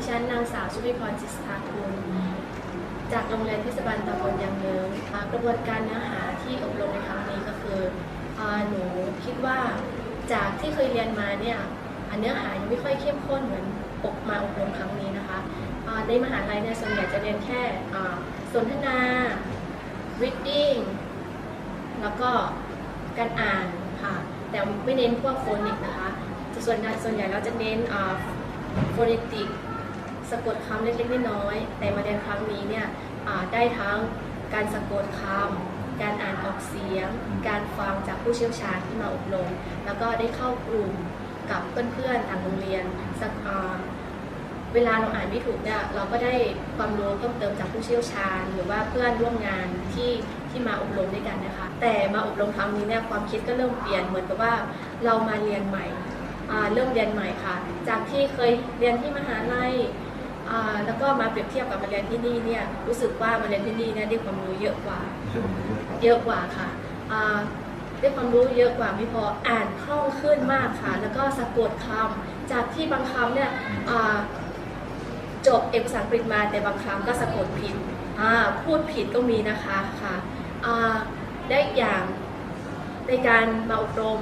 ดิฉันนางสาวชุติพรจิตสากุลจากโรงเรียนเทศบาลตำบลยางเลิงกระบวนการเนื้อหาที่อบรมในครั้งนี้ก็คืออหนูคิดว่าจากที่เคยเรียนมาเนี่ยเนื้อหายังไม่ค่อยเข้มข้นเหมือนอบมาอบรมครั้งนี้นะคะในมหาลัยเนี่ยส่วนใหญ่จะเรียนแค่สนทนา reading แล้วก็การอ่านค่ะ แต่ไม่เน้นพวกโฟนิกนะคะส่วนใหญ่ส่วนใหญ่เราจะเน้นโฟนิติก สะกดคำเล็กๆน้อยๆแต่มาเรียนครั้งนี้เนี่ยได้ทั้งการสะกดคำการอ่านออกเสียง การฟังจากผู้เชี่ยวชาญที่มาอบรม แล้วก็ได้เข้ากลุ่มกับเพื่อนๆต่างโรงเรียนสักอ่าเวลาเราอ่านไม่ถูกเนี่ยเราก็ได้ความรู้เพิ่มเติมจากผู้เชี่ยวชาญ หรือว่าเพื่อนร่วมงานที่ที่มาอบรมด้วยกันนะคะ แต่มาอบรมครั้งนี้เนี่ยความคิดก็เริ่มเปลี่ยนเหมือนกับว่าเรามาเรียนใหม่เริ่มเรียนใหม่ค่ะ จากที่เคยเรียนที่มหาลัย แล้วก็มาเปรียบเทียบกับมาเรียนที่นี่เนี่ยรู้สึกว่ามาเรียนที่นี่เนี่ยได้ความรู้เยอะกว่า เยอะกว่าค่ะได้ความรู้เยอะกว่าไม่พออ่านคล่องขึ้นมากค่ะ แล้วก็สะกดคำจากที่บางคำเนี่ยจบเอกภาษาอังกฤษมาแต่บางครั้งก็สะกดผิดพูดผิดก็มีนะคะค่ะได้อีกอย่างในการมาอบรม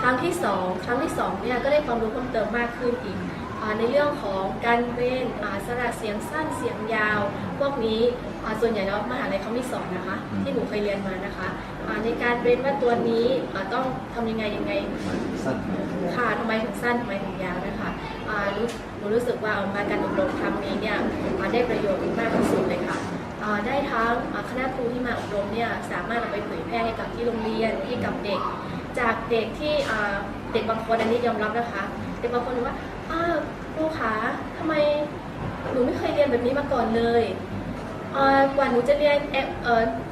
ครั้งที่สองครั้งที่สองเนี่ยก็ได้ความรู้เพิ่มเติมมากขึ้นอีกอาในเรื่องของการเรียนอ่าสระเสียงสั้นเสียงยาว พวกนี้อ่าส่วนใหญ่แล้วมหาลัยเขาไม่สอนนะคะ ที่หนูเคยเรียนมานะคะอ่าในการเรียนว่าตัวนี้อ่าต้องทำยังไงยังไงสั้นค่ะทำไมถึงสั้นทำไมถึงยาวนะคะอ่ารู้หนูรู้สึกว่ามาการอบรมครั้งนี้เนี่ยอ่าได้ประโยชน์มากที่สุดเลยค่ะอ่าได้ทั้งอ่าคณะครูที่มาอบรมเนี่ยสามารถเอาไปเผยแพร่ให้กับที่โรงเรียนให้กับเด็ก จากเด็กที่เด็กบางคนอันนี้ยอมรับนะคะ เด็กบางคนบอกว่าอ้าวครูคะทำไมหนูไม่เคยเรียนแบบนี้มาก่อนเลยอ่ากว่าหนูจะเรียนแอบ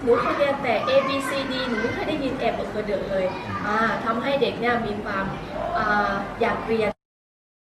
หนูเคยเรียนแต่ A B C D หนูไม่เคยได้ยินแอบเออเดอเลยอ่าทำให้เด็กเนี่ยมีความออยากเรียน